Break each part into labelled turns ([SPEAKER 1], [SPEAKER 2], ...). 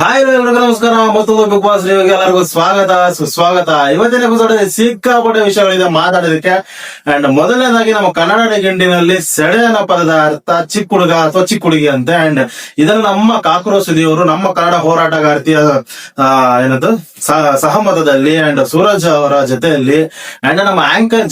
[SPEAKER 1] Hi ಎಲ್ಲರಿಗೂ ನಮಸ್ಕಾರ ಮತ್ತೊಂದು ಬಿಗ್ ಬಾಸ್ ರಿವ್ಯೂಗೆ ಎಲ್ಲರಿಗೂ ಸ್ವಾಗತ ಸುಸ್ವಾಗತ. ಇವತ್ತಿನ ಎಪಿಸೋಡ್ ಸಿಕ್ಕಾಪಟ್ಟೆ ವಿಷಯಗಳಿದೆ ಮಾತಾಡೋದಕ್ಕೆ. ಅಂಡ್ ಮೊದಲನೇದಾಗಿ ನಮ್ಮ ಕನ್ನಡ ನಿಘಂಟಿನಲ್ಲಿ ಸೆಳೆಯನ ಪದದ ಅರ್ಥ ಚಿಕ್ಕ ಹುಡುಗ ಅಥವಾ ಚಿಕ್ಕ ಹುಡುಗಿ ಅಂತೆ. ಅಂಡ್ ಇದನ್ನ ನಮ್ಮ ಕಾಕ್ರೋ ಸುದಿಯವರು ನಮ್ಮ ಕನ್ನಡ ಹೋರಾಟಗಾರ್ತಿಯ ಏನದು ಸಹಮತದಲ್ಲಿ ಅಂಡ್ ಸೂರಜ್ ಅವರ ಜೊತೆಯಲ್ಲಿ ಅಂಡ್ ನಮ್ಮ ಆಂಕರ್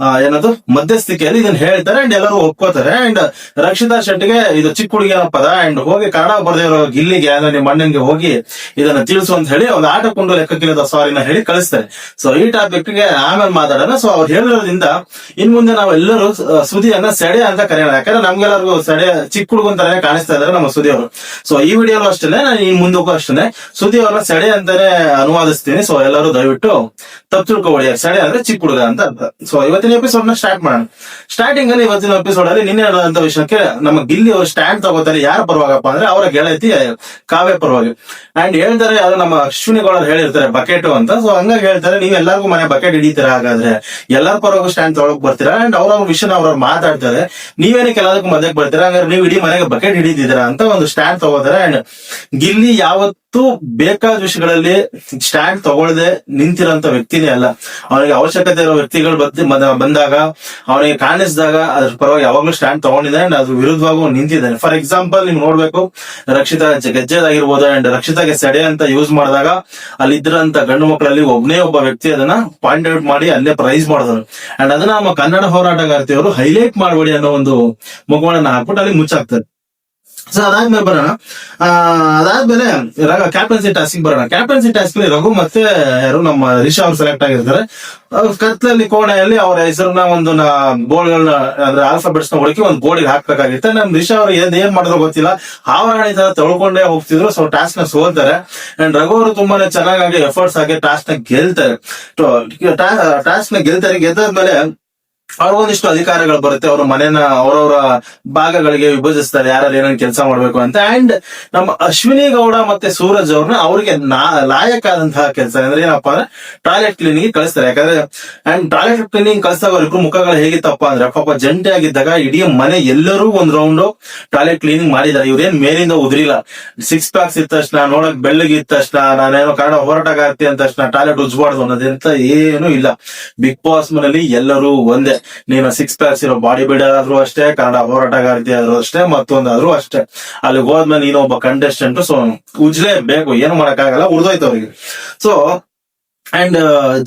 [SPEAKER 1] ಆ, ಏನದು ಮಧ್ಯಸ್ಥಿಕೆಯಲ್ಲಿ ಇದನ್ನ ಹೇಳ್ತಾರೆ ಅಂಡ್ ಎಲ್ಲರೂ ಒಪ್ಕೋತಾರೆ. ಅಂಡ್ ರಕ್ಷಿತಾ ಶೆಟ್ಟಿಗೆ ಇದು ಚಿಕ್ಕ ಹುಡುಗಿ ಅನ್ನೋ ಪದ. ಅಂಡ್ ಹೋಗಿ ಕನ್ನಡ ಬರೆದಿರೋ ಗಿಲ್ಲಿಗೆ ಅಂದ್ರೆ ನಿಮ್ಮ ಅಣ್ಣನ್ಗೆ ಹೋಗಿ ಇದನ್ನ ತಿಳಿಸು ಅಂತ ಹೇಳಿ ಒಂದು ಆಟ ಕೊಂಡು ಲೆಕ್ಕಕ್ಕಿಲ್ಲದ ಸಾರಿನ ಹೇಳಿ ಕಳಿಸ್ತಾರೆ. ಸೊ ಈ ಟಾಪಿಕ್ಗೆ ಆಮೇಲೆ ಮಾತಾಡೋಣ. ಸೊ ಅವ್ರು ಹೇಳಿರೋದ್ರಿಂದ ಇನ್ ಮುಂದೆ ನಾವು ಎಲ್ಲರೂ ಸ- ಸುದಿಯನ್ನ ಸೆಡೆ ಅಂತ ಕರೆಯೋಣ. ಯಾಕಂದ್ರೆ ನಮ್ಗೆಲ್ಲರಿಗೂ ಸೆಡೆ, ಚಿಕ್ಕ ಹುಡುಗ ತರನೇ ಕಾಣಿಸ್ತಾ ಇದಾರೆ ನಮ್ಮ ಸುದಿ ಅವರು ಸೊ ಈ ವಿಡಿಯೋ ಅಷ್ಟೇ ನಾನು ಇನ್ ಮುಂದಕ್ಕೂ ಅಷ್ಟೇ ಸುದಿ ಅವ್ರನ್ನ ಸೆಡೆ ಅಂತಾನೆ ಅನುವಾದಿಸ್ತೀನಿ. ಸೊ ಎಲ್ಲರೂ ದಯವಿಟ್ಟು ತಪ್ಪು ತಿಳ್ಕೊಬೇಡಿ. ಸೆಡೆ ಅಂದ್ರೆ ಚಿಕ್ಕ ಹುಡುಗ ಅಂತ ಅರ್ಥ. ಸೊ ಇವತ್ತಿನ ಎಪಿಸೋಡ್ನ ಸ್ಟಾರ್ಟ್ ಮಾಡೋಣ. ಸ್ಟಾರ್ಟಿಂಗ್ ಅಲ್ಲಿ ಇವತ್ತಿನ ಎಪಿಸೋಡ್ ಅಲ್ಲಿ ನಿನ್ನೆ ವಿಷಯಕ್ಕೆ ನಮ್ಮ ಗಿಲ್ಲಿ ಅವರು ಸ್ಟ್ಯಾಂಡ್ ತಗೋತಾರೆ. ಯಾರು ಪರವಾಗಪ್ಪ ಅಂದ್ರೆ ಅವರ ಗೆಳತಿ ಕಾವ್ಯ ಪರವಾಗಿ. ಅಂಡ್ ಹೇಳ್ತಾರೆ, ಅದು ನಮ್ಮ ಅಶ್ವಿನಿ ಗೌಡರು ಹೇಳಿರ್ತಾರೆ, ಬಕೆಟ್ ಅಂತ. ಸೊ ಹಂಗಾಗಿ ಹೇಳ್ತಾರೆ, ನೀವು ಎಲ್ಲರಿಗೂ ಮನೆ ಬಕೆಟ್ ಹಿಡಿತೀರಾ ಹಾಗಾದ್ರೆ? ಎಲ್ಲಾರ ಪರವಾಗಿ ಸ್ಟ್ಯಾಂಡ್ ತೊಳಕ್ ಬರ್ತೀರಾ? ಅಂಡ್ ಅವ್ರ ವಿಷಯನ ಅವ್ರವ್ರು ಮಾತಾಡ್ತಾರೆ. ನೀವೇನಕ್ಕೆ ಎಲ್ಲದಕ್ಕೂ ಮಧ್ಯಕ್ಕೆ ಬರ್ತೀರಾ? ಹಂಗಾರೆ ನೀವು ಇಡೀ ಮನೆಗೆ ಬಕೆಟ್ ಹಿಡಿದಿದ್ದೀರಾ ಅಂತ ಒಂದು ಸ್ಟ್ಯಾಂಡ್ ತಗೋತಾರೆ. ಅಂಡ್ ಗಿಲ್ಲಿ ಯಾವತ್ತೂ ಬೇಕಾದ ವಿಷಯಗಳಲ್ಲಿ ಸ್ಟ್ಯಾಂಡ್ ತಗೊಳ್ಳದೆ ನಿಂತಿರೋಂತ ವ್ಯಕ್ತಿನೇ ಅಲ್ಲ. ಅವನಿಗೆ ಅವಶ್ಯಕತೆ ಇರೋ ವ್ಯಕ್ತಿಗಳು ಬಂದ್- ಬಂದ- ಬಂದಾಗ ಅವನಿಗೆ ಕಾಣಿಸಿದಾಗ ಅದ್ರ ಪರವಾಗಿ ಯಾವಾಗ್ಲೂ ಸ್ಟ್ಯಾಂಡ್ ತಗೊಂಡಿದ್ದಾನೆ ಅದ್ರ ವಿರುದ್ಧವಾಗೂ ನಿಂತಿದ್ದಾನೆ. ಫಾರ್ ಎಕ್ಸಾಂಪಲ್ ನೀವು ನೋಡ್ಬೇಕು, ರಕ್ಷಿತಾ ಗೆಜ್ಜೆದಾಗಿರ್ಬೋದು ಅಂಡ್ ರಕ್ಷಿತಾಗೆ ಸೆಡೆ ಅಂತ ಯೂಸ್ ಮಾಡಿದಾಗ ಅಲ್ಲಿ ಇದ್ರಂತ ಗಂಡು ಮಕ್ಕಳಲ್ಲಿ ಒಬ್ಬನೇ ಒಬ್ಬ ವ್ಯಕ್ತಿ ಅದನ್ನ ಪಾಯಿಂಟ್ ಔಟ್ ಮಾಡಿ ಅಲ್ಲೇ ಪ್ರೈಸ್ ಮಾಡಿದ್ರು ಅಂಡ್ ಅದನ್ನ ನಮ್ಮ ಕನ್ನಡ ಹೋರಾಟಗಾರ್ತಿಯವರು ಹೈಲೈಟ್ ಮಾಡಬೇಡಿ ಅನ್ನೋ ಒಂದು ಮುಖವನ್ನ ಹಾಕ್ಬಿಟ್ಟು ಅಲ್ಲಿ ಮುಚ್ಚಾಕ್ತಾರೆ. ಸೊ ಅದಾದ್ಮೇಲೆ ಬರೋಣ. ಅದಾದ್ಮೇಲೆ ಕ್ಯಾಪ್ಟನ್ಸಿ ಟಾಸ್ಕ್ ಬರೋಣ. ಕ್ಯಾಪ್ಟನ್ಸಿ ಟಾಸ್ಕ್ ರಘು ಮತ್ತೆ ಯಾರು ನಮ್ಮ ರಿಷಾ ಅವ್ರು ಸೆಲೆಕ್ಟ್ ಆಗಿರ್ತಾರೆ. ಕತ್ಲಲ್ಲಿ, ಕೋಣೆಯಲ್ಲಿ ಅವರ ಹೆಸರನ್ನ ಒಂದು ಬೋರ್ಡ್ಗಳನ್ನ, ಅಂದ್ರೆ ಆಲ್ಫಾಬೆಟ್ಸ್ನ ಹುಡುಕಿ ಒಂದು ಬೋರ್ಡ್ ಹಾಕ್ಬೇಕಾಗಿತ್ತೆ. ನಮ್ ರಿಷಾ ಅವ್ರು ಏನ್ ಏನ್ ಮಾಡಿದ್ರು ಗೊತ್ತಿಲ್ಲ. ಆವರಣಿ ತರ ತೊಳ್ಕೊಂಡೇ ಹೋಗ್ತಿದ್ರು ಸೊ ಟಾಸ್ಕ್ನ ಸೋಲ್ತಾರೆ. ಅಂಡ್ ರಘು ಅವರು ತುಂಬಾನೇ ಚೆನ್ನಾಗಿ ಎಫರ್ಟ್ಸ್ ಆಗಿ ಟಾಸ್ಕ್ನ ಗೆಲ್ತಾರೆ. ಟಾಸ್ಕ್ನ ಗೆಲ್ತಾರೆ, ಗೆದ್ದಾದ್ಮೇಲೆ ಅವ್ರಿಗೊಂದಿಷ್ಟು ಅಧಿಕಾರಗಳು ಬರುತ್ತೆ, ಅವ್ರ ಮನೆನ ಅವರವರ ಭಾಗಗಳಿಗೆ ವಿಭಜಿಸ್ತಾರೆ ಯಾರು ಏನೇನು ಕೆಲಸ ಮಾಡ್ಬೇಕು ಅಂತ. ಅಂಡ್ ನಮ್ಮ ಅಶ್ವಿನಿ ಗೌಡ ಮತ್ತೆ ಸೂರಜ್ ಅವ್ರನ್ನ ಅವ್ರಿಗೆ ಲಾಯಕ್ ಆದಂತಹ ಕೆಲಸ. ಅಂದ್ರೆ ಏನಪ್ಪಾ ಅಂದ್ರೆ ಟಾಯ್ಲೆಟ್ ಕ್ಲೀನಿಂಗ್ ಕಳಿಸ್ತಾರೆ. ಯಾಕಂದ್ರೆ ಅಂಡ್ ಟಾಯ್ಲೆಟ್ ಕ್ಲೀನಿಂಗ್ ಕಳಿಸ್ದಾಗ ಅವ್ರಿಬ್ರು ಮುಖಗಳು ಹೇಗಿತ್ತಪ್ಪ ಅಂದ್ರೆ ಪಾಪ ಜಂಟಿ ಆಗಿದ್ದಾಗ ಇಡೀ ಮನೆ ಎಲ್ಲರೂ ಒಂದ್ ರೌಂಡ್ ಟಾಯ್ಲೆಟ್ ಕ್ಲೀನಿಂಗ್ ಮಾಡಿದ್ದಾರೆ. ಇವ್ರೇನ್ ಮೇಲಿಂದ ಉದ್ರಿಲ್ಲ. ಸಿಕ್ಸ್ ಪ್ಯಾಕ್ಸ್ ಇದ್ದ ತಕ್ಷಣ, ನೋಡಕ್ ಬೆಳ್ಳಗಿದ್ದ ತಕ್ಷಣ, ನಾನೇನೋ ಕಾರಣ ಹೋರಾಟಗಾರ್ತಿ ಅಂದ ತಕ್ಷಣ ಟಾಯ್ಲೆಟ್ ಉಜ್ಬಾರ್ದು ಅನ್ನೋದಂತ ಏನು ಇಲ್ಲ. ಬಿಗ್ ಬಾಸ್ ಮನೇಲಿ ಎಲ್ಲರೂ ಒಂದೇ. ನೀನು ಸಿಕ್ಸ್ ಪ್ಯಾಕ್ಸ್ ಇರೋ ಬಾಡಿ ಬಿಲ್ಡರ್ ಆದ್ರೂ ಅಷ್ಟೇ, ಕನ್ನಡ ಹೋರಾಟಗಾರ್ತಿ ಆದ್ರೂ ಅಷ್ಟೇ ಮತ್ತೊಂದಾದ್ರೂ ಅಷ್ಟೇ. ಅಲ್ಲಿ ಹೋದ್ಮೇಲೆ ನೀನು ಒಬ್ಬ ಕಂಟೆಸ್ಟೆಂಟ್ ಸೊ ಉಜ್ಲೇ ಬೇಕು ಏನು ಮಾಡಕ್ಕಾಗಲ್ಲ, ಉಳ್ದೋಯ್ತು ಅವ್ರಿಗೆ. ಸೊ ಅಂಡ್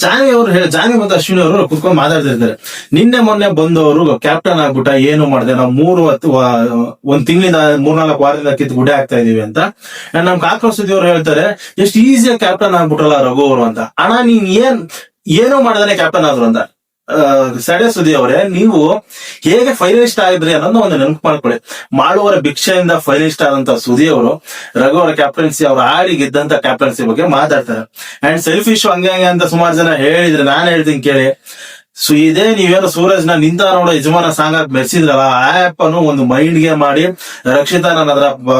[SPEAKER 1] ಜಾನಿ ಅವರು ಜಾನಿ ಮತ್ತು ಅಶ್ವಿನಿ ಅವರು ಕುತ್ಕೊಂಡು ಮಾತಾಡ್ತಿರ್ತಾರೆ. ನಿನ್ನೆ ಮೊನ್ನೆ ಬಂದವರು ಕ್ಯಾಪ್ಟನ್ ಆಗ್ಬಿಟ್ಟ, ಏನು ಮಾಡಿದೆ, ನಾವು ಮೂರು ಹತ್ತು ಒಂದ್ ತಿಂಗಳಿಂದ, ಮೂರ್ನಾಲ್ಕು ವಾರದಿಂದ ಕಿತ್ತು ಗುಡೆ ಆಗ್ತಾ ಇದೀವಿ ಅಂತ. ಅಂಡ್ ನಮ್ ಕಾಕ್ರೋಸ್ ಅವರು ಹೇಳ್ತಾರೆ, ಎಷ್ಟು ಈಸಿಯಾಗಿ ಕ್ಯಾಪ್ಟನ್ ಆಗ್ಬಿಟ್ರಲ್ಲ ರಘು ಅವರು ಅಂತ. ಅಣ್ಣ, ನೀನ್ ಏನ್, ಏನೋ ಮಾಡಿದಾನೆ ಕ್ಯಾಪ್ಟನ್ ಆದ್ರು ಅಂತ. ಸಡೆ ಸುದಿ ಅವರೇ ನೀವು ಹೇಗೆ ಫೈನಲಿಸ್ಟ್ ಆಗಿದ್ರಿ ಅನ್ನೋದನ್ನ ಒಂದು ನೆನಪು ಮಾಡ್ಕೊಳ್ಳಿ. ಮಾಡುವರ ಭಿಕ್ಷೆಯಿಂದ ಫೈನಲಿಸ್ಟ್ ಆದಂತ ಸುದಿ ಅವರು ರಘು ಅವರ ಕ್ಯಾಪ್ಟನ್ಸಿ ಅವ್ರ ಆಡಿ ಗೆದ್ದಂತ ಕ್ಯಾಪ್ಟನ್ಸಿ ಬಗ್ಗೆ ಮಾತಾಡ್ತಾರೆ. ಅಂಡ್ ಸೆಲ್ಫಿಶ್ ಹಂಗೆ ಹಂಗೆ ಅಂತ ಸುಮಾರು ಜನ ಹೇಳಿದ್ರೆ ನಾನು ಹೇಳ್ತೀನಿ ಕೇಳಿ. ಸೊ ಇದೇ ನೀವೇನು ಸೂರಜ್ನ ನಿಂತ ನೋಡೋ ಯಜಮಾನ ಸಾಂಗ್ ಹಾಕಿ ಮೆರೆಸಿದ್ರಲ್ಲ, ಆ ಆಪ್ ಅನ್ನು ಒಂದು ಮೈಂಡ್ಗೆ ಮಾಡಿ, ರಕ್ಷಿತಾ ನನ್ನ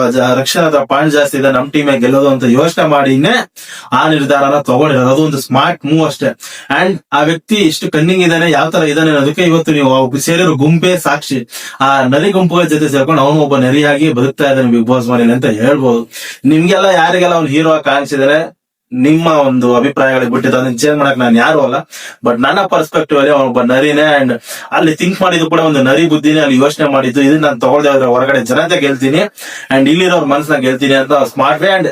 [SPEAKER 1] ಜ- ರಕ್ಷಣಾ ಹತ್ರ ಪಾಯಿಂಟ್ ಜಾಸ್ತಿ ಇದೆ, ನಮ್ ಟೀಮೇ ಗೆಲ್ಲೋದು ಅಂತ ಯೋಚನೆ ಮಾಡಿನೇ ಆ ನಿರ್ಧಾರನ ತಗೊಂಡಿರೋದು. ಅದು ಒಂದು ಸ್ಮಾರ್ಟ್ ಮೂವ್ ಅಷ್ಟೇ. ಅಂಡ್ ಆ ವ್ಯಕ್ತಿ ಇಷ್ಟು ಕನ್ನಿಂಗ್ ಇದ್ದಾನೆ, ಯಾವ ತರ ಇದ್ದಾನೆ ಅದಕ್ಕೆ ಇವತ್ತು ನೀವು ಸೇರಿರೋ ಗುಂಪೇ ಸಾಕ್ಷಿ. ಆ ನರಿ ಗುಂಪುಗಳ ಜೊತೆ ಸೇರ್ಕೊಂಡು ಅವನು ಒಬ್ಬ ನರಿಯಾಗಿ ಬದುಕ್ತಾ ಇದ್ದಾನೆ ಬಿಗ್ ಬಾಸ್ ಮನೇಲಿ ಅಂತ ಹೇಳ್ಬೋದು. ನಿಮ್ಗೆಲ್ಲ ಯಾರಿಗೆಲ್ಲ ಅವ್ನು ಹೀರೋ ಕಾಣಿಸಿದಾರೆ? ನಿಮ್ಮ ಒಂದು ಅಭಿಪ್ರಾಯಗಳಿಗೆ ಬಿಟ್ಟಿದ್ದು, ಅದನ್ನ ಚೇಂಜ್ ಮಾಡಕ್ ನಾನು ಯಾರು ಅಲ್ಲ. ಬಟ್ ನನ್ನ ಪರ್ಸ್ಪೆಕ್ಟಿವ್ ಅಲ್ಲಿ ಒಬ್ಬ ನರಿನೇ ಅಂಡ್ ಅಲ್ಲಿ ಥಿಂಕ್ ಮಾಡಿದ್ರು ಕೂಡ ಒಂದು ನರಿ ಬುದ್ಧಿನೇ ಅಲ್ಲಿ ಯೋಚನೆ ಮಾಡಿದ್ದು. ಇದನ್ನ ನಾನು ತಗೊಳ್ದೆ ಹೋದ್ರೆ ಹೊರಗಡೆ ಜನತೆ ಗೆಲ್ತೀನಿ ಅಂಡ್ ಇಲ್ಲಿರೋರ್ ಮನಸ್ಸನ್ನ ಗೆಲ್ತೀನಿ ಅಂತ ಸ್ಮಾರ್ಟ್ ವೇ ಅಂಡ್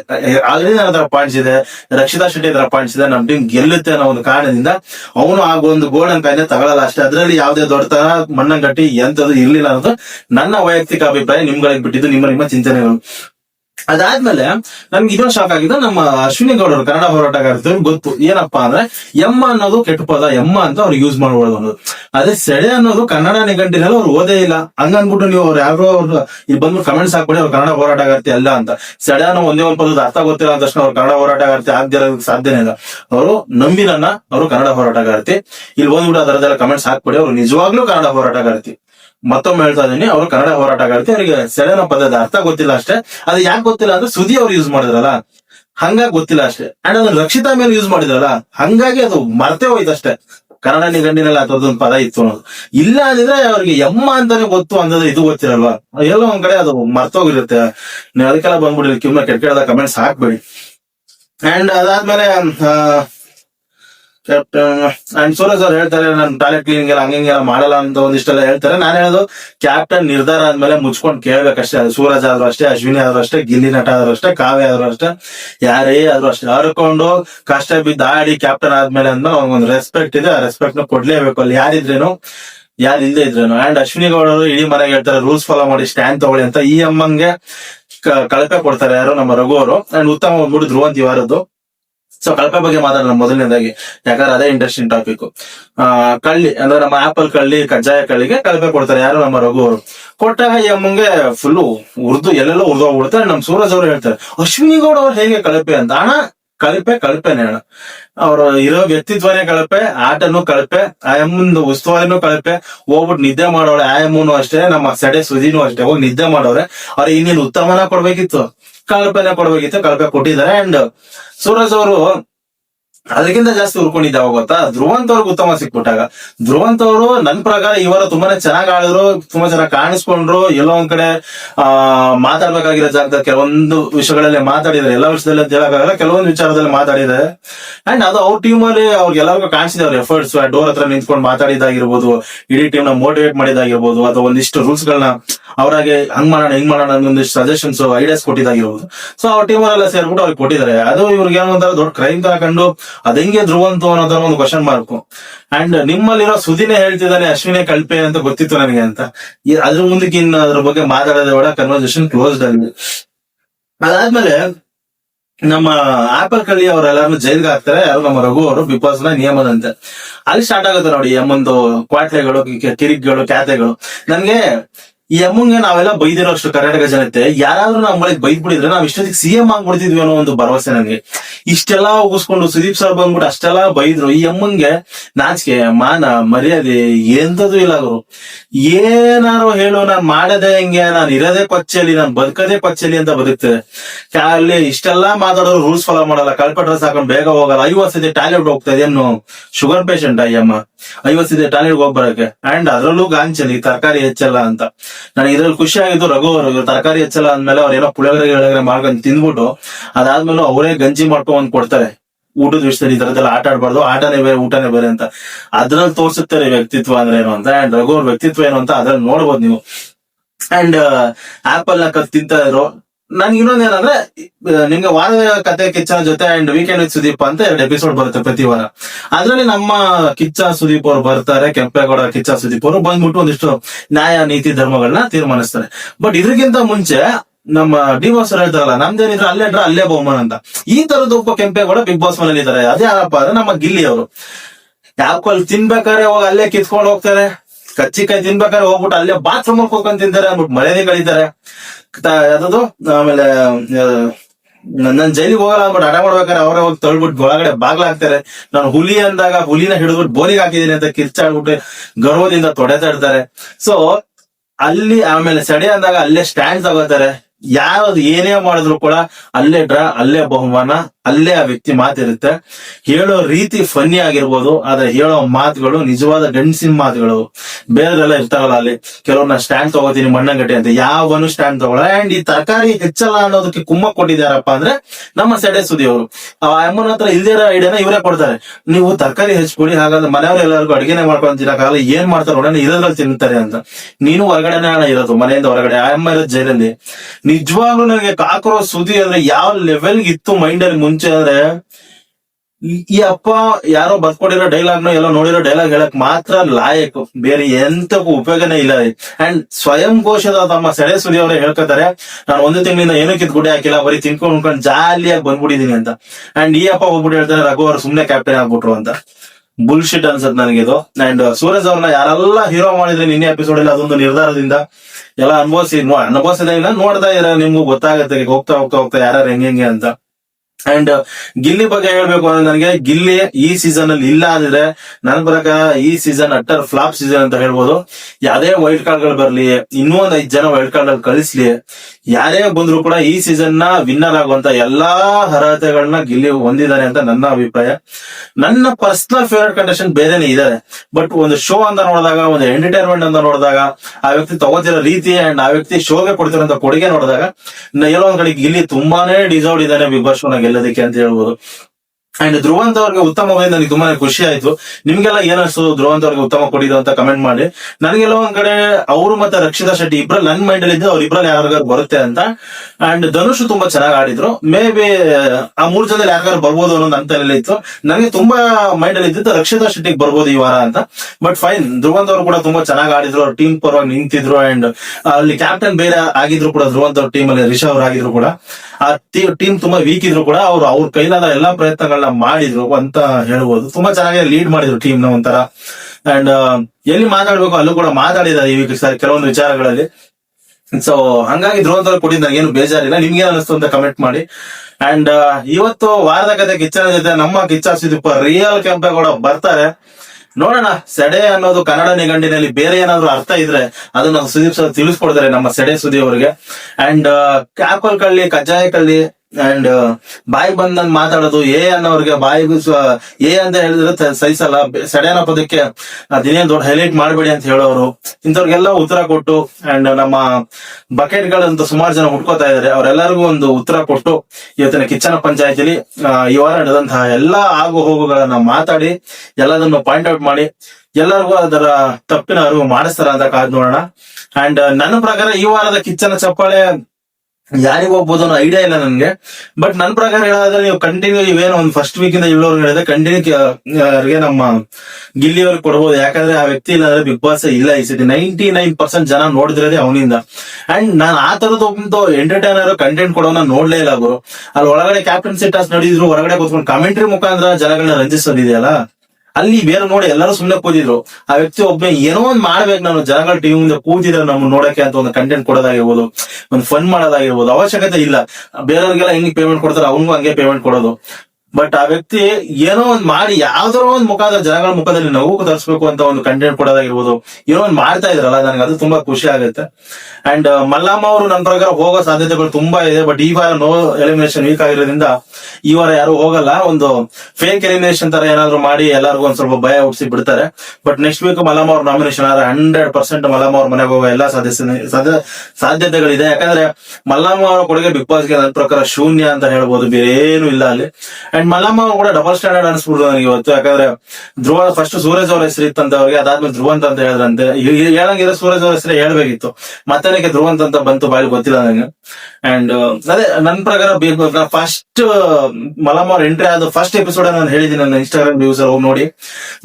[SPEAKER 1] ಆಲ್ರೆಡಿ ನನ್ನ ಪಾಯಿಂಟ್ಸ್ ಇದೆ. ರಕ್ಷಿತಾ ಶೆಟ್ಟಿ ಹತ್ರ ಪಾಯಿಂಟ್ಸ್ ಇದೆ. ನಮ್ ಟೀಮ್ ಗೆಲ್ಲುತ್ತೆ ಅನ್ನೋ ಒಂದು ಕಾರಣದಿಂದ ಅವನು ಆಗ ಒಂದು ಗೋಲ್ಡನ್ ಕಾಯಿನೆ ತಗೊಳ್ಳಲ್ಲ. ಅಷ್ಟೇ, ಅದರಲ್ಲಿ ಯಾವುದೇ ದೊಡ್ಡತನ, ಮಣ್ಣಂಗಟ್ಟಿ ಎಂತದ್ದು ಇರ್ಲಿಲ್ಲ ಅನ್ನೋದು ನನ್ನ ವೈಯಕ್ತಿಕ ಅಭಿಪ್ರಾಯ ನಿಮ್ಗಳಿಗೆ ಬಿಟ್ಟಿದ್ದು, ನಿಮ್ಮ ನಿಮ್ಮ ಚಿಂತನೆಗಳು. ಅದಾದ್ಮೇಲೆ ನಮ್ಗೆ ಇದೊಂದು ಶಾಕ್ ಆಗಿದ್ದು ನಮ್ಮ ಅಶ್ವಿನಿ ಗೌಡರು ಕನ್ನಡ ಹೋರಾಟಗಾರರು ಗೊತ್ತು. ಏನಪ್ಪಾ ಅಂದ್ರೆ ಎಮ್ಮ ಅನ್ನೋದು ಕೆಟ್ಟ ಪದ, ಎಮ್ಮ ಅಂತ ಅವ್ರು ಯೂಸ್ ಮಾಡಬಹುದು ಅನ್ನೋದು. ಅದೇ ಸೆಳೆ ಅನ್ನೋದು ಕನ್ನಡ ನಿಘಂಟಿನಲ್ಲಿ ಅವ್ರು ಓದೇ ಇಲ್ಲ. ಹಂಗನ್ಬಿಟ್ಟು ನೀವು ಅವ್ರು ಯಾರೋ ಅವ್ರು ಇಲ್ಲಿ ಬಂದು ಕಮೆಂಟ್ಸ್ ಹಾಕ್ಬಿಡಿ, ಅವ್ರು ಕನ್ನಡ ಹೋರಾಟಗಾರ್ತಿ ಅಲ್ಲ ಅಂತ. ಸೆಳೆ ಅನ್ನೋ ಒಂದೇ ಒಂದು ಪದದ ಅರ್ಥ ಗೊತ್ತಿಲ್ಲ ತಕ್ಷಣ ಅವ್ರು ಕನ್ನಡ ಹೋರಾಟಗಾರ್ತಿ ಆಗದಿರೋದಕ್ಕೆ ಸಾಧ್ಯನೇ ಇಲ್ಲ. ಅವರು ನಂಬಿರನ್ನ ಅವರು ಕನ್ನಡ ಹೋರಾಟಗಾರ್ತಿ. ಇಲ್ಲಿ ಬಂದ್ಬಿಟ್ಟು ಅದರದೆಲ್ಲ ಕಮೆಂಟ್ಸ್ ಹಾಕ್ಬಿಡಿ, ಅವ್ರು ನಿಜವಾಗ್ಲೂ ಕನ್ನಡ ಹೋರಾಟಗಾರ್ತಿ. ಮತ್ತೊಮ್ಮೆ ಹೇಳ್ತಾ ಇದೀನಿ ಅವರು ಕನ್ನಡ ಹೋರಾಟಗಾರ್ತಿ ಅವರಿಗೆ ಸೆಳೆನ ಪದದ ಅರ್ಥ ಗೊತ್ತಿಲ್ಲ ಅಷ್ಟೇ. ಅದು ಯಾಕೆ ಗೊತ್ತಿಲ್ಲ ಅಂದ್ರೆ ಸುದಿ ಅವ್ರು ಯೂಸ್ ಮಾಡಿದ್ರಲ್ಲ? ಹಂಗಾಗಿ ಗೊತ್ತಿಲ್ಲ ಅಷ್ಟೇ. ಅಂಡ್ ಅದನ್ನ ರಕ್ಷಿತಾ ಮೇಲೆ ಯೂಸ್ ಮಾಡಿದ್ರಲ್ಲ? ಹಂಗಾಗಿ ಅದು ಮರ್ತೇ ಹೋಯ್ತು ಅಷ್ಟೇ. ಕನ್ನಡ ನಿಘಂಟಿನಲ್ಲಿ ಅದೊಂದು ಪದ ಇತ್ತು ಅನ್ನೋದು. ಇಲ್ಲ ಅಂದಿದ್ರೆ ಅವ್ರಿಗೆ ಎಮ್ಮ ಅಂತಾನೆ ಗೊತ್ತು ಅಂದದ ಇದು ಗೊತ್ತಿರಲ್ವಾ? ಎಲ್ಲೋ ಒಂದ್ ಕಡೆ ಅದು ಮರ್ತೋಗಿರುತ್ತೆ ನೀವು ಅದಕ್ಕೆಲ್ಲ ಬಂದ್ಬಿಡಿ ಕಿಮ್ಮ ಕೆಟ್ಟ ಕಮೆಂಟ್ಸ್ ಹಾಕ್ಬೇಡಿ. ಅಂಡ್ ಅದಾದ್ಮೇಲೆ ಕ್ಯಾಪ್ಟನ್ ಸೂರಜ್ ಅವ್ರು ಹೇಳ್ತಾರೆ, ನಾನು ಟಾಯ್ಲೆಟ್ ಕ್ಲೀನಿಂಗ್ ಎಲ್ಲ ಹಂಗೆಲ್ಲ ಮಾಡಲ್ಲ ಅಂತ ಒಂದಿಷ್ಟೆಲ್ಲ ಹೇಳ್ತಾರೆ. ನಾನು ಹೇಳೋದು ಕ್ಯಾಪ್ಟನ್ ನಿರ್ಧಾರ ಆದ್ಮೇಲೆ ಮುಚ್ಕೊಂಡು ಕೇಳ್ಬೇಕಷ್ಟೇ. ಅದು ಸೂರಜ್ ಆದ್ರೂ ಅಷ್ಟೇ, ಅಶ್ವಿನಿ ಆದ್ರೂ ಅಷ್ಟೇ, ಗಿಲ್ಲಿ ನಟ ಆದ್ರೂ ಅಷ್ಟೇ, ಕಾವ್ಯ ಆದ್ರೂ ಅಷ್ಟೇ, ಯಾರೇ ಆದ್ರೂ ಅಷ್ಟೇ. ಹರ್ಕೊಂಡು ಕಷ್ಟ ಬಿದ್ದು ಆಡಿ ಕ್ಯಾಪ್ಟನ್ ಆದ್ಮೇಲೆ ಅಂದ್ಮೇಲೆ ಅವ್ನಿಗೊಂದು ರೆಸ್ಪೆಕ್ಟ್ ಇದೆ. ಆ ರೆಸ್ಪೆಕ್ಟ್ನ ಕೊಡ್ಲೇಬೇಕು. ಅಲ್ಲಿ ಯಾರಿದ್ರೇನು, ಯಾರು ಇಲ್ಲದೆ ಇದ್ರೇನು. ಅಂಡ್ ಅಶ್ವಿನಿ ಗೌಡರು ಇಡೀ ಮನೆಗೆ ಹೇಳ್ತಾರೆ ರೂಲ್ಸ್ ಫಾಲೋ ಮಾಡಿ ಸ್ಟ್ಯಾಂಡ್ ತಗೊಳ್ಳಿ ಅಂತ ಈ ಅಮ್ಮಂಗೆ ಕಳಪೆ ಕೊಡ್ತಾರೆ ಯಾರು ನಮ್ಮ ರಘು ಅವರು. ಅಂಡ್ ಉತ್ತಮ ಬಂದ್ಬಿಟ್ಟು ಧ್ರುವಂತ್ ಇವರದ್ದು. ಸೊ ಕಳಪೆ ಬಗ್ಗೆ ಮಾತಾಡೋಣ ಮೊದಲನೇದಾಗಿ. ಯಾಕಂದ್ರೆ ಅದೇ ಇಂಟ್ರೆಸ್ಟಿಂಗ್ ಟಾಪಿಕ್ ಆ, ಕಳ್ಳಿ, ಅಂದ್ರೆ ನಮ್ಮ ಆಪಲ್ ಕಳ್ಳಿ, ಕಜ್ಜಾಯ ಕಳ್ಳಿಗೆ ಕಳಪೆ ಕೊಡ್ತಾರೆ. ಯಾರು ನಮ್ಮ ರಘು ಅವರು? ಕೊಟ್ಟಾಗ ಈ ಅಮ್ಮಂಗೆ ಫುಲ್ಲು ಉರ್ದು, ಎಲ್ಲೆಲ್ಲೋ ಉರ್ದು ಹೋಗ್ಬಿಡ್ತಾರೆ ನಮ್ಮ ಸೂರಜ್ ಅವರು ಹೇಳ್ತಾರೆ, ಅಶ್ವಿನಿ ಗೌಡ ಅವ್ರು ಹೇಗೆ ಕಳಪೆ? ಅಂತ. ಅಣ್ಣ, ಕಳಪೆ, ಕಳಪೆನೇ ಅಣ್ಣ. ಅವ್ರ ಇರೋ ವ್ಯಕ್ತಿತ್ವನೇ ಕಳಪೆ, ಆಟನು ಕಳಪೆ ಆಯಮ್ಮಂದು ಉಸ್ತುವಾರಿನೂ ಕಳಪೆ. ಹೋಗ್ಬಿಟ್ಟು ನಿದ್ದೆ ಮಾಡೋಳೆ ಆಯಮ್ಮನು ಅಷ್ಟೇ, ನಮ್ಮ ಸಡೆ ಸುದಿನೂ ಅಷ್ಟೇ. ಹೋಗಿ ನಿದ್ದೆ ಮಾಡೋರೆ. ಅವ್ರ ಇನ್ನೇನು ಉತ್ತಮನ ಕೊಡ್ಬೇಕಿತ್ತು? ಕಳಪೆನೆ ಕೊಡ್ಬೇಕಿತ್ತು ಕಳಪೆ ಕೊಟ್ಟಿದ್ದಾರೆ. ಅಂಡ್ ಸೂರಜ್ ಅವರು ಅದಕ್ಕಿಂತ ಜಾಸ್ತಿ ಉರ್ಕೊಂಡಿದ್ದೆ ಗೊತ್ತಾ? ಧ್ರುವಂತ ಅವ್ರಿಗೆ ಉತ್ತಮ ಸಿಕ್ಬಿಟ್ಟಾಗ. ಧ್ರುವಂತ ಅವರು ನನ್ ಪ್ರಕಾರ ಇವರ ತುಂಬಾನೇ ಚೆನ್ನಾಗ್ ಆಡಿದ್ರು ತುಂಬಾ ಚೆನ್ನಾಗಿ ಕಾಣಿಸ್ಕೊಂಡ್ರು. ಎಲ್ಲೋ ಒಂದ್ ಕಡೆ, ಆ, ಮಾತಾಡ್ಬೇಕಾಗಿರೋ ಜಾಗದ ಕೆಲವೊಂದು ವಿಷಯಗಳಲ್ಲಿ ಮಾತಾಡಿದ್ದಾರೆ. ಎಲ್ಲಾ ವಿಷಯದಲ್ಲಿ ಅಂತ ಹೇಳಕ್ಕಾಗಲ್ಲ, ಕೆಲವೊಂದು ವಿಚಾರದಲ್ಲಿ ಮಾತಾಡಿದ್ದಾರೆ. ಅಂಡ್ ಅದು ಅವ್ರ ಟೀಮ್ ಅಲ್ಲಿ ಅವ್ರಿಗೆಲ್ಲರಿಗೂ ಕಾಣಿಸಿದ ಅವ್ರ ಎಫರ್ಟ್ಸ್ ಡೋರ್ ಹತ್ರ ನಿಂತ್ಕೊಂಡು ಮಾತಾಡಿದಾಗಿರ್ಬೋದು ಇಡೀ ಟೀಮ್ನ ಮೋಟಿವೇಟ್ ಮಾಡಿದಾಗಿರ್ಬೋದು ಅಥವಾ ಒಂದಿಷ್ಟು ರೂಲ್ಸ್ ಗಳನ್ನ ಅವ್ರಾಗೆ ಹಂಗ್ ಮಾಡೋಣ, ಹಿಂಗ್ ಮಾಡೋಣ ಒಂದಿಷ್ಟು ಸಜೆಷನ್ಸ್ ಐಡಿಯಾಸ್ ಕೊಟ್ಟಿದಾಗಿರ್ಬೋದು ಸೊ ಅವ್ರ ಟೀಮ್ ಅವರೆಲ್ಲ ಸೇರ್ಬಿಟ್ಟು ಅವ್ರಿಗೆ ಕೊಟ್ಟಿದ್ದಾರೆ. ಅದು ಇವ್ರಿಗೆ ಏನೋ ಒಂಥರ ದೊಡ್ಡ ಕ್ರೈಮ್ ತರ ಅದ್ ಹೆಂಗೆ ಧ್ರುವಂತು ಅನ್ನೋದನ್ನ ಒಂದು ಕ್ವಶನ್ ಮಾರ್ಕು ಅಂಡ್ ನಿಮ್ಮಲ್ಲಿರೋ ಸುದಿನೇ ಹೇಳ್ತಿದ್ದಾನೆ ಅಶ್ವಿನೇ ಕಲ್ಪೆ ಅಂತ ಗೊತ್ತಿತ್ತು ನನಗೆ ಅಂತ. ಅದ್ರ ಮುಂದಕ್ಕೆ ಇನ್ನು ಅದ್ರ ಬಗ್ಗೆ ಮಾತಾಡೋದೇ ಬೇಡ ಕನ್ವರ್ಸೇಷನ್ ಕ್ಲೋಸ್ಡ್ ಆಗಿದೆ. ಅದಾದ್ಮೇಲೆ ನಮ್ಮ ಆಪಲ್ ಕಳ್ಳಿ ಅವರೆಲ್ಲರೂ ಜೈಲ್ಗೆ ಹಾಕ್ತಾರೆ. ಯಾರು ನಮ್ಮ ರಘು ಅವರು, ಬಿಗ್ ಬಾಸ್ನ ನಿಯಮದಂತೆ. ಅಲ್ಲಿ ಸ್ಟಾರ್ಟ್ ಆಗುತ್ತೆ ನೋಡಿ ಎಮ್ಮೊಂದು ಕ್ವಾಟ್ಲೆಗಳು, ಕಿರಿಕ್ಗಳು, ಕ್ಯಾತೆಗಳು. ನನ್ಗೆ ಈ ಅಮ್ಮಂಗೆ ನಾವೆಲ್ಲ ಬೈದಿರೋ ಅಷ್ಟು ಕರ್ನಾಟಕ ಜನತೆ, ಯಾರಾದ್ರೂ ನಮ್ಮ ಬಳಿಗೆ ಬೈದ್ ಬಿಡಿದ್ರೆ ನಾವ್ ಇಷ್ಟೊತ್ತಿಗೆ ಸಿ ಎಂ ಆಗ್ಬಿಡ್ತಿದ್ವಿ ಅನ್ನೋ ಒಂದು ಭರವಸೆ ನನಗೆ ಇಷ್ಟೆಲ್ಲ ಉಗಿಸ್ಕೊಂಡು ಸುದೀಪ್ ಸರ್ ಬಂದ್ಬಿಟ್ಟು ಅಷ್ಟೆಲ್ಲ ಬೈದ್ರು. ಈ ಅಮ್ಮಂಗೆ ನಾಚಿಕೆ, ಮಾನ, ಮರ್ಯಾದೆ ಎಂತದ್ದು ಇಲ್ಲ ಅವರು ಏನಾರು ಹೇಳು ನಾನ್ ಮಾಡದೆ ಹೆಂಗೆ, ನಾನ್ ಇರೋದೇ ಕೊಚ್ಚಲಿ ನಾನ್ ಬದುಕದೇ ಕೊಚ್ಚಲಿ ಅಂತ ಬದುಕ್ತದೆ ಅಲ್ಲಿ ಇಷ್ಟೆಲ್ಲ ಮಾತಾಡೋರು ರೂಲ್ಸ್ ಫಾಲೋ ಮಾಡಲ್ಲ. ಕಳ್ಪೆ ಡ್ರೆಸ್ ಹಾಕೊಂಡು ಬೇಗ ಹೋಗಲ್ಲ. ಐವತ್ತು ಸತಿ ಟಾಯ್ಲೆಟ್ ಹೋಗ್ತಾ ಇದೆ ಶುಗರ್ ಪೇಷಂಟ್ ಅಯ್ಯಮ್ಮ ಐವತ್ತು ಸತಿ ಟಾಯ್ಲೆಟ್ ಹೋಗ್ ಬರಕ್ಕೆ ಅಂಡ್ ಅದರಲ್ಲೂ ಗಾಂಚಲಿ, ತರಕಾರಿ ಹೆಚ್ಚಲ್ಲ ಅಂತ. ನನಗೆ ಇದ್ರಲ್ಲಿ ಖುಷಿ ಆಗಿದ್ದು ರಘು ಅವರು ತರಕಾರಿ ಹೆಚ್ಚಲ್ಲ ಅಂದ್ಮೇಲೆ ಅವ್ರ ಏನೋ ಪುಳಿಯೋಗರೆ ಮಾಡ್ಕೊಂಡು ತಿಂದ್ಬಿಟ್ಟು, ಅದಾದ್ಮೇಲೆ ಅವರೇ ಗಂಜಿ ಮಾಡ್ಕೊಂಡ್ ಕೊಡ್ತಾರೆ. ಊಟದ ವಿಷಯದಲ್ಲಿ ಈ ತರದೆಲ್ಲ ಆಟ ಆಡ್ಬಾರ್ದು, ಆಟನೇ ಬೇರೆ, ಊಟನೇ ಬೇರೆ ಅಂತ. ಅದ್ರಲ್ಲಿ ತೋರಿಸುತ್ತಾರೆ ವ್ಯಕ್ತಿತ್ವ ಅಂದ್ರೆ ಏನು ಅಂತ. ಅಂಡ್ ರಘು ಅವ್ರ ವ್ಯಕ್ತಿತ್ವ ಏನು ಅಂತ ಅದ್ರಲ್ಲಿ ನೋಡ್ಬೋದು ನೀವು. ಅಂಡ್ ಆಪಲ್ ಕತ್ ತಿಂತಾ ಇದ್ರು. ನನ್ಗೆ ಇನ್ನೊಂದ್ ಏನಂದ್ರೆ ನಿಮ್ಗೆ ವಾರದ ಕತೆ ಕಿಚ್ಚ ಜೊತೆ ಅಂಡ್ ವೀಕೆಂಡ್ ವಿತ್ ಸುದೀಪ್ ಅಂತ ಎರಡು ಎಪಿಸೋಡ್ ಬರುತ್ತೆ ಪ್ರತಿ ವಾರ. ಅದ್ರಲ್ಲಿ ನಮ್ಮ ಕಿಚ್ಚ ಸುದೀಪ್ ಅವ್ರು ಬರ್ತಾರೆ, ಕೆಂಪೇಗೌಡ ಕಿಚ್ಚ ಸುದೀಪ್ ಅವರು ಬಂದ್ಬಿಟ್ಟು ಒಂದಿಷ್ಟು ನ್ಯಾಯ, ನೀತಿ ಧರ್ಮಗಳನ್ನ ತೀರ್ಮಾನಿಸ್ತಾರೆ. ಬಟ್ ಇದಕ್ಕಿಂತ ಮುಂಚೆ ನಮ್ಮ ಡಿ ಬಾಸ್ ಹೇಳ್ತಾರಲ್ಲ, ನಮ್ದೇನಿದ್ರೆ ಅಲ್ಲೇ ಇದ್ರೆ ಅಲ್ಲೇ ಬಹುಮಾನ ಅಂತ. ಈ ತರದ ಒಬ್ಬ ಕೆಂಪೇಗೌಡ ಬಿಗ್ ಬಾಸ್ ಮನೇಲಿ ಇದ್ದಾರೆ ಅದೇ ಯಾರಪ್ಪ ಅಂದ್ರೆ ನಮ್ಮ ಗಿಲ್ಲಿ ಅವರು. ಯಾಕೋ ಅಲ್ಲಿ ತಿನ್ಬೇಕಾದ್ರೆ ಅವಾಗ ಅಲ್ಲೇ ಕಿತ್ಕೊಂಡು ಹೋಗ್ತಾರೆ. ಕಚ್ಚಿಕಾಯಿ ತಿನ್ಬೇಕಾದ್ರೆ ಹೋಗ್ಬಿಟ್ಟು ಅಲ್ಲೇ ಬಾತ್ರೂಮ್ ಕೂತ್ಕೊಂಡು ತಿಂತಾರೆ, ಅಂದ್ಬಿಟ್ಟು ಮಳೆನೇ ಕಳೀತಾರೆ. ಅದದು ಆಮೇಲೆ ನನ್ನ ಜೈಲಿಗೆ ಹೋಗಲ್ಲ ಅಂದ್ಬಿಟ್ಟು ಅಡ ಮಾಡ್ಬೇಕಾದ್ರೆ ಅವರೇ ಹೋಗಿ ತಳ್ಬಿಟ್ಟು ಒಳಗಡೆ ಬಾಗ್ಲಾಗ್ತಾರೆ ನಾನು ಹುಲಿ ಅಂದಾಗ ಹುಲಿನ ಹಿಡಿದ್ಬಿಟ್ಟು ಬೋಲಿಗೆ ಹಾಕಿದೀನಿ ಅಂತ ಕಿರ್ಚಾಡ್ಬಿಟ್ಟು ಗರ್ವದಿಂದ ತೊಡೆ ತಡ್ತಾರೆ ಸೊ ಅಲ್ಲಿ, ಆಮೇಲೆ ಸಡೆ ಅಂದಾಗ ಅಲ್ಲೇ ಸ್ಟ್ಯಾಂಡ್ ತಗೋತಾರೆ ಯಾವ್ದು ಏನೇ ಮಾಡಿದ್ರು ಕೂಡ ಅಲ್ಲೇ ಡ್ರಾ, ಅಲ್ಲೇ ಬಹುಮಾನ. ಅಲ್ಲೇ ಆ ವ್ಯಕ್ತಿ ಮಾತಿರುತ್ತೆ. ಹೇಳೋ ರೀತಿ ಫನ್ನಿ ಆಗಿರ್ಬೋದು, ಆದ್ರೆ ಹೇಳೋ ಮಾತುಗಳು ನಿಜವಾದ ಗಂಡಸಿನ ಮಾತುಗಳು. ಬೇರೆದೆಲ್ಲ ಇರ್ತಾವಲ್ಲ ಅಲ್ಲಿ. ಕೆಲವ್ರನ್ನ ಸ್ಟ್ಯಾಂಡ್ ತಗೋತೀನಿ ಮಣ್ಣಂಗಟ್ಟೆ ಅಂತ. ಯಾವನು ಸ್ಟ್ಯಾಂಡ್ ತಗೊಳ ಅಂಡ್ ಈ ತರಕಾರಿ ಹೆಚ್ಚಲ್ಲ ಅನ್ನೋದಕ್ಕೆ ಕುಮ್ಮ ಕೊಟ್ಟಿದ್ದಾರಪ್ಪ ಅಂದ್ರೆ ನಮ್ಮ ಸೆಡೆ ಸುದಿ ಅವರು. ಆ ಅಮ್ಮನ ಹತ್ರ ಇಲ್ದಿರೋ ಐಡಿಯಾನ ಇವರೇ ಕೊಡ್ತಾರೆ. ನೀವು ತರಕಾರಿ ಹೆಚ್ಚಿಕೊಡಿ ಹಾಗಾದ್ರೆ ಮನೆಯವ್ರು ಎಲ್ಲರಿಗೂ ಅಡಿಗೆನೆ ಮಾಡ್ಕೊಂಡು ತಿನ್ನಕ್ಕಾಗಲ್ಲ. ಏನ್ ಮಾಡ್ತಾರೆ ನೋಡೋಣ, ಇರೋದ್ರಲ್ಲಿ ತಿನ್ನುತ್ತಾರೆ ಅಂತ. ನೀನು ಹೊರಗಡೆನೆ ಹಣ ಇರೋದು, ಮನೆಯಿಂದ ಹೊರಗಡೆ. ಆ ಅಮ್ಮ ಇರೋದು ಜೈಲಲ್ಲಿ. ನಿಜವಾಗ್ಲೂ ನನಗೆ ಕಾಕರೋ ಸುದಿ ಅಂದ್ರೆ ಯಾವ ಲೆವೆಲ್ ಇತ್ತು ಮೈಂಡ್ ಅಲ್ಲಿ ಮುಂಚೆ ಅಂದ್ರೆ ಈ- ಅಪ್ಪ ಯಾರೋ ಬರ್ಕೊಡಿರೋ ಡೈಲಾಗ್ ಎಲ್ಲೋ ನೋಡಿರೋ ಡೈಲಾಗ್ ಹೇಳಕ್ ಮಾತ್ರ ಲಾಯಕ್. ಬೇರೆ ಎಂತಕ್ಕೂ ಉಪಯೋಗನೇ ಇಲ್ಲ. ಅಂಡ್ ಸ್ವಯಂ ಘೋಷದ ತಮ್ಮ ಸೆಳೆ ಸುರಿ ಅವರೇ ಹೇಳ್ಕೊತಾರೆ, ನಾನು ಒಂದು ತಿಂಗಳಿಂದ ಏನೂ ಕಿತ್ ಗುಡಿ ಹಾಕಿಲ್ಲ, ಬರೀ ತಿನ್ಕೊಂಡ್ ಉಣ್ಕೊಂಡ್ ಜಾಲಿಯಾಗಿ ಬಂದ್ಬಿಟ್ಟಿದೀನಿ ಅಂತ. ಅಂಡ್ ಈ ಅಪ್ಪ ಹೋಗ್ಬಿಟ್ಟು ಹೇಳ್ತಾರೆ, ರಘು ಅವರು ಸುಮ್ನೆ ಕ್ಯಾಪ್ಟನ್ ಆಗ್ಬಿಟ್ರು ಅಂತ. ಬುಲ್ಶಿಟ್ ಅನ್ಸತ್ ಇದು ಅಂಡ್ ಸೂರಜ್ ಅವ್ರನ್ನ ಯಾರೆಲ್ಲ ಹೀರೋ ಮಾಡಿದ್ರೆ ನಿನ್ನೆ ಎಪಿಸೋಡ್ ಅಲ್ಲಿ ಅದೊಂದು ನಿರ್ಧಾರದಿಂದ ಎಲ್ಲ ಅನುಭವಿಸಿ, ಅನುಭವಿಸಿದ ನೋಡ್ತಾ ಇರ ನಿಮ್ಗೂ ಗೊತ್ತಾಗತ್ತೆ, ಹೋಗ್ತಾ ಹೋಗ್ತಾ ಹೋಗ್ತಾ ಯಾರು ಹೆಂಗೆ ಅಂತ. ಅಂಡ್ ಗಿಲ್ಲಿ ಬಗ್ಗೆ ಹೇಳ್ಬೇಕು ಅಂದ್ರೆ ನನಗೆ ಗಿಲ್ಲಿ ಈ ಸೀಸನ್ ಅಲ್ಲಿ ಇಲ್ಲ ಅಂದ್ರೆ ನನ್ ಪ್ರಕಾರ ಈ ಸೀಸನ್ ಅಟ್ಟರ್ ಫ್ಲಾಪ್ ಸೀಸನ್ ಅಂತ ಹೇಳ್ಬೋದು. ಯಾವ್ದೇ ವೈಲ್ಡ್ ಕಾರ್ಡ್ಗಳು ಬರ್ಲಿ, ಇನ್ನೂ ಒಂದ್ ಐದ್ ಜನ ವೈಲ್ಡ್ ಕಾರ್ಡ್ ಅಲ್ಲಿ ಕಳಿಸ್ಲಿ, ಯಾರೇ ಬಂದ್ರು ಕೂಡ ಈ ಸೀಸನ್ನ ವಿನ್ನರ್ ಆಗುವಂತ ಎಲ್ಲಾ ಅರ್ಹತೆಗಳನ್ನ ಗಿಲ್ಲಿ ಹೊಂದಿದ್ದಾರೆ ಅಂತ ನನ್ನ ಅಭಿಪ್ರಾಯ. ನನ್ನ ಪರ್ಸನಲ್ ಫೇವರೇಟ್ ಕಂಡೀಷನ್ ಬೇರೆನೆ ಇದಾರೆ ಬಟ್ ಒಂದು ಶೋ ಅಂತ ನೋಡಿದಾಗ, ಒಂದು ಎಂಟರ್ಟೈನ್ಮೆಂಟ್ ಅಂತ ನೋಡಿದಾಗ, ಆ ವ್ಯಕ್ತಿ ತಗೋತಿರೋ ರೀತಿ ಅಂಡ್ ಆ ವ್ಯಕ್ತಿ ಶೋಗೆ ಕೊಡ್ತಿರೋ ಕೊಡುಗೆ ನೋಡಿದಾಗ ಎಲ್ಲೋ ಕಡೆ ಗಿಲ್ಲಿ ತುಂಬಾನೇ ಡಿಸರ್ವ್ ಇದ್ದಾನೆ ಬಿಗ್ ಬಾಸ್ ಶೋನ ಗೆಲ್ಲೋದಕ್ಕೆ ಅಂತ ಹೇಳ್ಬೋದು. ಅಂಡ್ ಧ್ರುವಂತ ಅವ್ರಿಗೆ ಉತ್ತಮ ಹೋಗಿ ನನಗೆ ತುಂಬಾನೇ ಖುಷಿ ಆಯ್ತು. ನಿಮ್ಗೆಲ್ಲ ಏನಿಸ್ತು ಧ್ರುವಂತ ಅವ್ರಿಗೆ ಉತ್ತಮ ಕೊಡಿದ್ರು ಅಂತ ಕಮೆಂಟ್ ಮಾಡಿ. ನನಗೆಲ್ಲ ಒಂದ್ ಕಡೆ ಅವರು ಮತ್ತೆ ರಕ್ಷಿತಾ ಶೆಟ್ಟಿ ಇಬ್ರಲ್ಲಿ ನನ್ ಮೈಂಡ್ ಅಲ್ಲಿ ಇದ್ದು ಅವ್ರ ಇಬ್ರಲ್ಲಿ ಯಾರಿಗಾರು ಬರುತ್ತೆ ಅಂತ. ಅಂಡ್ ಧನುಷ್ ತುಂಬಾ ಚೆನ್ನಾಗಿ ಆಡಿದ್ರು. ಮೇ ಬಿ ಆ ಮೂರ್ ಜನದಲ್ಲಿ ಯಾರಿಗಾರು ಬರ್ಬೋದು ಅನ್ನೋ ನನ್ ತಲೆಯಲ್ಲಿ ಇತ್ತು. ನನಗೆ ತುಂಬಾ ಮೈಂಡ್ ಅಲ್ಲಿ ಇದ್ದಿದ್ದು ರಕ್ಷಿತಾ ಶೆಟ್ಟಿಗೆ ಬರ್ಬೋದು ಈ ವಾರ ಅಂತ. ಬಟ್ ಫೈನ್ ಧ್ರುವಂತ ಅವರು ಕೂಡ ತುಂಬಾ ಚೆನ್ನಾಗಿ ಆಡಿದ್ರು. ಅವ್ರ ಟೀಮ್ ಪರವಾಗಿ ನಿಂತಿದ್ರು ಅಂಡ್ ಅಲ್ಲಿ ಕ್ಯಾಪ್ಟನ್ ಬೇರೆ ಆಗಿದ್ರು ಕೂಡ ಧ್ರುವಂತ ಅವ್ರ ಟೀಮ್ ಅಲ್ಲಿ ರಿಷಾ ಅವ್ರು ಆಗಿದ್ರು ಕೂಡ. ಆ ಟೀಮ್ ತುಂಬಾ ವೀಕ್ ಇದ್ರು ಕೂಡ. ಅವ್ರು ಅವ್ರ ಕೈಲಾದ ಎಲ್ಲಾ ಪ್ರಯತ್ನಗಳನ್ನ ಮಾಡಿದ್ರು ಅಂತ ಹೇಳ್ಬೋದು. ತುಂಬಾ ಚೆನ್ನಾಗಿ ಲೀಡ್ ಮಾಡಿದ್ರು ಟೀಮ್ನ ಒಂಥರ. ಅಂಡ್ ಎಲ್ಲಿ ಮಾತಾಡ್ಬೇಕು ಅಲ್ಲೂ ಕೂಡ ಮಾತಾಡಿದ್ದಾರೆ ಈ ಸರ್ ಕೆಲವೊಂದು ವಿಚಾರಗಳಲ್ಲಿ. ಸೊ ಹಂಗಾಗಿ ಧ್ರುವ ಕೊಟ್ಟಿದ್ದು ನನಗೇನು ಬೇಜಾರಿಲ್ಲ. ನಿಮ್ಗೆ ಅನಿಸ್ತು ಅಂತ ಕಮೆಂಟ್ ಮಾಡಿ. ಅಂಡ್ ಇವತ್ತು ವಾರದ ಕತೆ ಕಿಚ್ಚನ ಜೊತೆ ನಮ್ಮ ಕಿಚ್ಚ ಸುದೀಪ್ ರಿಯಲ್ ಕೆಂಪೇಗೌಡ ಬರ್ತಾರೆ. ನೋಡೋಣ, ಸೆಡೆ ಅನ್ನೋದು ಕನ್ನಡ ನಿಗಂಡಿನಲ್ಲಿ ಬೇರೆ ಏನಾದ್ರು ಅರ್ಥ ಇದ್ರೆ ಅದನ್ನ ಸುದೀಪ್ ಸರ್ ತಿಳಿಸ್ಕೊಡ್ತಾರೆ ನಮ್ಮ ಸೆಡೆ ಸುದೀಪ್ ಅವರಿಗೆ. ಅಂಡ್ ಕ್ಯಾಪಲ್ ಕಳ್ಳಿ ಕಜ್ಜಾಯ ಕಳ್ಳಿ ಅಂಡ್ ಬಾಯಿ ಬಂದಂಗ್ ಮಾತಾಡೋದು ಏ ಅನ್ನೋರ್ಗೆ ಬಾಯಿ ಎ ಅಂತ ಹೇಳಿದ್ರೆ ಸಹಿಸಲ್ಲ. ಸಡೇನ ಪದಕ್ಕೆ ಅದೇನೇನ್ ದೊಡ್ಡ ಹೈಲೈಟ್ ಮಾಡಬೇಡಿ ಅಂತ ಹೇಳೋರು. ಇಂಥವ್ರಿಗೆಲ್ಲ ಉತ್ತರ ಕೊಟ್ಟು ಅಂಡ್ ನಮ್ಮ ಬಕೆಟ್ ಗಳಂತ ಸುಮಾರು ಜನ ಹುಡ್ಕೋತಾ ಇದಾರೆ. ಅವರೆಲ್ಲರಿಗೂ ಒಂದು ಉತ್ತರ ಕೊಟ್ಟು, ಇವತ್ತಿನ ಕಿಚ್ಚನ ಪಂಚಾಯತಿಲಿ ಈ ವಾರ ನಡೆದಂತಹ ಎಲ್ಲಾ ಆಗು ಹೋಗುಗಳನ್ನ ಮಾತಾಡಿ, ಎಲ್ಲದನ್ನು ಪಾಯಿಂಟ್ ಔಟ್ ಮಾಡಿ, ಎಲ್ಲರಿಗೂ ಅದರ ತಪ್ಪಿನ ಅರಿವು ಮಾಡಿಸ್ತಾರ ಅಂತ ಕಾದ್ ನೋಡೋಣ. ಅಂಡ್ ನನ್ನ ಪ್ರಕಾರ ಈ ವಾರದ ಕಿಚ್ಚನ ಚಪ್ಪಾಳೆ ಯಾರಿಗ್ ಹೋಗ್ಬೋದು ಅನ್ನೋ ಐಡಿಯಾ ಇಲ್ಲ ನನ್ಗೆ. ಬಟ್ ನನ್ನ ಪ್ರಕಾರ ಹೇಳಾದ್ರೆ ನೀವು ಕಂಟಿನ್ಯೂ ಇವೇನು ಒಂದು ಫಸ್ಟ್ ವೀಕ್ ಇಂದ ಇಳ್ಳೋರ್ಗೆ ಹೇಳಿದ್ರೆ ಕಂಟಿನ್ಯೂ ನಮ್ಮ ಗಿಲ್ಲಿಯವ್ರಿಗೆ ಕೊಡಬಹುದು ಯಾಕಂದ್ರೆ ಆ ವ್ಯಕ್ತಿ ಇಲ್ಲ ಬಿಗ್ ಬಾಸ್ ಇಲ್ಲ ಈ ಸತಿ. ನೈಂಟಿ ನೈನ್ ಪರ್ಸೆಂಟ್ ಜನ ನೋಡಿದ್ರದೇ ಅವನಿಂದ. ಅಂಡ್ ನಾನು ಆ ತರದ ಒಂದು ಎಂಟರ್ಟೈನರ್ ಕಂಟೆಂಟ್ ಕೊಡೋನ ನೋಡ್ಲೇ ಇಲ್ಲ ಗುರು. ಅಲ್ಲಿ ಒಳಗಡೆ ಕ್ಯಾಪ್ಟನ್ಸಿ ಟಾಸ್ ನಡೆದಿದ್ರು ಹೊರಗಡೆ ಕೂತ್ಕೊಂಡು ಕಾಮೆಂಟ್ರಿ ಮುಖಾಂತರ ಜನಗಳನ್ನ ರಂಜಿಸೋದಿದೆಯಲ್ಲ? ಅಲ್ಲಿ ಬೇರೆ ನೋಡಿ ಎಲ್ಲರೂ ಸುಮ್ಮನೆ ಕೂತಿದ್ರು. ಆ ವ್ಯಕ್ತಿ ಒಬ್ಬ ಏನೋ ಒಂದ್ ಮಾಡ್ಬೇಕು ನಾನು, ಜನಗಳ ಟಿವಿ ಮುಂದೆ ಕೂತಿದ್ರೆ ನಮ್ಮ ನೋಡಕ್ಕೆ ಅಂತ ಒಂದು ಕಂಟೆಂಟ್ ಕೊಡೋದಾಗಿರ್ಬೋದು, ಒಂದು ಫನ್ ಮಾಡೋದಾಗಿರ್ಬೋದು, ಅವಶ್ಯಕತೆ ಇಲ್ಲ. ಬೇರೆಯವ್ರಿಗೆಲ್ಲ ಹೆಂಗ್ ಪೇಮೆಂಟ್ ಕೊಡ್ತಾರೆ, ಅವ್ನಿಗೂ ಹಂಗೆ ಪೇಮೆಂಟ್ ಕೊಡೋದು. ಬಟ್ ಆ ವ್ಯಕ್ತಿ ಏನೋ ಒಂದ್ ಮಾಡಿ, ಯಾವ್ದಾರೋ ಒಂದ್ ಮುಖದ ಜನಗಳ ಮುಖದಲ್ಲಿ ನಗು ತರಿಸ್ಬೇಕು ಅಂತ ಒಂದು ಕಂಟೆಂಟ್ ಕೊಡೋದಾಗಿರ್ಬೋದು, ಏನೋ ಒಂದ್ ಮಾಡ್ತಾ ಇದ್ರಲ್ಲ, ನನಗೆ ಅದು ತುಂಬಾ ಖುಷಿ ಆಗುತ್ತೆ. ಅಂಡ್ ಮಲ್ಲಮ್ಮ ಅವರು ನನ್ನ ಪ್ರಕಾರ ಹೋಗೋ ಸಾಧ್ಯತೆಗಳು ತುಂಬಾ ಇದೆ ಬಟ್ ಈ ವಾರ ನೋ ಎಲಿಮಿನೇಷನ್ ವೀಕ್ ಆಗಿರೋದ್ರಿಂದ ಈ ವಾರ ಯಾರು ಹೋಗಲ್ಲ. ಒಂದು ಫೇಕ್ ಎಲಿಮಿನೇಷನ್ ತರ ಏನಾದ್ರು ಮಾಡಿ ಎಲ್ಲರಿಗೂ ಒಂದ್ ಸ್ವಲ್ಪ ಭಯ ಹುಟ್ಟಿಸಿ ಬಿಡ್ತಾರೆ. ಬಟ್ ನೆಕ್ಸ್ಟ್ ವೀಕ್ ಮಲ್ಲಮ್ಮ ಅವ್ರ ನಾಮಿನೇಷನ್ ಆದ್ರೆ ಹಂಡ್ರೆಡ್ ಪರ್ಸೆಂಟ್ ಮಲ್ಲಮ್ಮ ಅವ್ರ ಮನೆಗೆ ಹೋಗೋ ಎಲ್ಲಾ ಸಾಧ್ಯ- ಸಾಧ್ಯತೆಗಳಿದೆ. ಯಾಕಂದ್ರೆ ಮಲ್ಲಮ್ಮ ಅವರ ಕೊಡುಗೆ ಬಿಗ್ ಬಾಸ್ಗೆ ನನ್ನ ಪ್ರಕಾರ ಶೂನ್ಯ ಅಂತ ಹೇಳ್ಬೋದು ಬೇರೆ ಏನು ಇಲ್ಲ ಅಲ್ಲಿ. ಅಂಡ್ ಮಲ್ಲಮ್ಮ ಕೂಡ ಡಬಲ್ ಸ್ಟ್ಯಾಂಡರ್ಡ್ ಅನ್ಸ್ಬಿಡ್ತು ನನಗೆ ಇವತ್ತು. ಯಾಕಂದ್ರೆ ಧ್ರುವ ಫಸ್ಟ್ ಸೂರಜ್ ಅವರ ಹೆಸರು ಇತ್ತಂತ ಅವ್ರಿಗೆ ಅದಾದ್ಮೇಲೆ ಧ್ರುವಂತ್ ಅಂತ ಹೇಳಿದ್ರಂತೆ. ಹೇಳಂಗಿದ್ರೆ ಸೂರಜ್ ಅವರ ಹೆಸರು ಹೇಳ್ಬೇಕಿತ್ತು. ಮತ್ತೆ ಧ್ರುವಂತ್ ಅಂತ ಬಂತು ಬಾಯಿ ಗೊತ್ತಿಲ್ಲ ನನಗೆ. ಅಂಡ್ ಅದೇ ನನ್ನ ಪ್ರಕಾರ ಫಸ್ಟ್ ಮಲ್ಲಮ್ಮ ಅವ್ರ ಎಂಟ್ರಿ ಆದ ಫಸ್ಟ್ ಎಪಿಸೋಡ್ ನಾನು ಹೇಳಿದ್ದೀನಿ ನನ್ನ ಇನ್ಸ್ಟಾಗ್ರಾಮ್ ವ್ಯೂಸ್ ಹೋಗಿ ನೋಡಿ.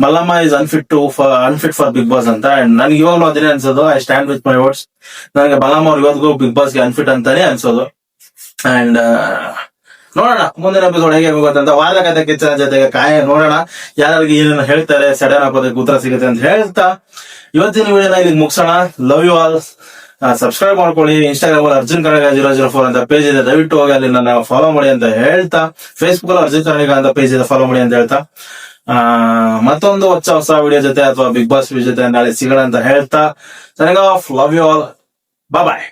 [SPEAKER 1] Mallamma is unfit to unfit for big boss ಅಂತ. ಅಂಡ್ ನನ್ಗೆ ಇವಾಗಲೂ ಅದೇ ಅನ್ಸೋದು I stand with my words ನನಗೆ ಮಲ್ಲಮ್ಮ ಅವ್ರು ಬಿಗ್ ಬಾಸ್ಗೆ ಅನ್ಫಿಟ್ ಅಂತಾನೆ ಅನ್ಸೋದು. ಅಂಡ್ ನೋಡೋಣ, ಮುಂದಿನ ಎಪಿಸೋಡ್ ಹೇಗೆ ಹೋಗುತ್ತೆ ಅಂತ ವಾದ ಕಥೆ ಕಿಚ್ಚನ ಜೊತೆಗೆ ಕಾಯ ನೋಡೋಣ. ಯಾರಿಗೆ ಏನೇನು ಹೇಳ್ತಾರೆ ಸಡನ್ ಹಾಕೋದಕ್ಕೆ ಉತ್ತರ ಸಿಗುತ್ತೆ ಅಂತ ಹೇಳ್ತಾ. ಇವತ್ತಿನ ವಿಡಿಯೋನ ಇಲ್ಲಿ ಮುಗಿಸೋಣ. ಲವ್ ಯು ಆಲ್ ಸಬ್ಸ್ಕ್ರೈಬ್ ಮಾಡ್ಕೊಳ್ಳಿ. ಇನ್ಸ್ಟಾಗ್ರಾಮ್ ಅಲ್ಲಿ Arjun Kannada zero zero four ಅಂತ ಪೇಜ್ ಇದೆ. ದಯವಿಟ್ಟು ಹೋಗಿ ಅಲ್ಲಿ ನನ್ನ ಫಾಲೋ ಮಾಡಿ ಅಂತ ಹೇಳ್ತಾ. ಫೇಸ್ಬುಕ್ ಅಲ್ಲಿ ಅರ್ಜುನ್ ಕನ್ನಡಿಗ ಅಂತ ಪೇಜ್ ಇದೆ ಫಾಲೋ ಮಾಡಿ ಅಂತ ಹೇಳ್ತಾ. ಮತ್ತೊಂದು ಹೊಸ ಹೊಸ ವಿಡಿಯೋ ಜೊತೆ ಅಥವಾ ಬಿಗ್ ಬಾಸ್ ಜೊತೆ ನಾಳೆ ಸಿಗೋಣ ಅಂತ ಹೇಳ್ತಾ. ನನಗ ಲವ್ ಯು ಆಲ್ ಬಾಯ್